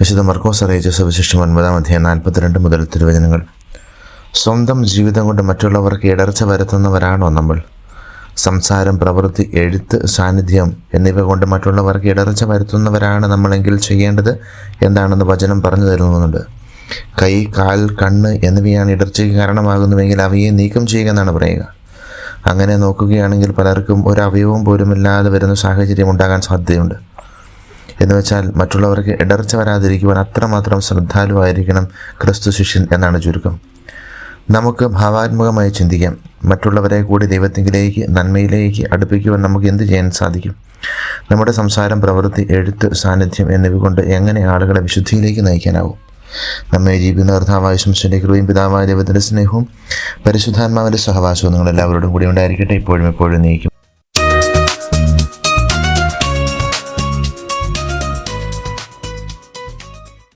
വിശുദ്ധ മർക്കോസ് അറിയിച്ച സുവിശേഷം ഒൻപതാം അധ്യായം നാൽപ്പത്തിരണ്ട് മുതൽ തിരുവചനങ്ങൾ. സ്വന്തം ജീവിതം കൊണ്ട് മറ്റുള്ളവർക്ക് ഇടർച്ച വരുത്തുന്നവരാണോ നമ്മൾ? സംസാരം പ്രവൃത്തി എഴുത്ത് സാന്നിധ്യം എന്നിവ കൊണ്ട് മറ്റുള്ളവർക്ക് ഇടർച്ച വരുത്തുന്നവരാണ് നമ്മളെങ്കിൽ ചെയ്യേണ്ടത്? എന്താണെന്ന് വചനം പറഞ്ഞു തരുന്നുണ്ട് കൈ കാൽ കണ്ണ് എന്നിവയാണ് ഇടർച്ചയ്ക്ക് കാരണമാകുന്നുവെങ്കിൽ അവയെ നീക്കം ചെയ്യുക എന്നാണ് പറയുക. അങ്ങനെ നോക്കുകയാണെങ്കിൽ പലർക്കും ഒരു അവയവം പോലും ഇല്ലാതെ വരുന്ന സാഹചര്യം ഉണ്ടാകാൻ സാധ്യതയുണ്ട്. എന്ന് വെച്ചാൽ മറ്റുള്ളവർക്ക് ഇടർച്ച വരാതിരിക്കുവാൻ അത്രമാത്രം ശ്രദ്ധാലുവായിരിക്കണം ക്രിസ്തു ശിഷ്യൻ എന്നാണ് ചുരുക്കം. നമുക്ക് ഭാവാത്മകമായി ചിന്തിക്കാം. മറ്റുള്ളവരെ കൂടി ദൈവത്തിങ്കിലേക്ക് നന്മയിലേക്ക് അടുപ്പിക്കുവാൻ നമുക്ക് എന്ത് ചെയ്യാൻ സാധിക്കും? നമ്മുടെ സംസാരം പ്രവൃത്തി എഴുത്ത് സാന്നിധ്യം എന്നിവ കൊണ്ട് എങ്ങനെ ആളുകളെ വിശുദ്ധിയിലേക്ക് നയിക്കാനാവും? നമ്മെ ജീവിക്കുന്ന കർത്താവായ കൃപയും പിതാവായ ദൈവത്തിന്റെ സ്നേഹവും പരിശുദ്ധാത്മാവിന്റെ സഹവാസവും നിങ്ങൾ എല്ലാവരോടും കൂടി ഉണ്ടായിരിക്കട്ടെ. ഇപ്പോഴും എപ്പോഴും നയിക്കും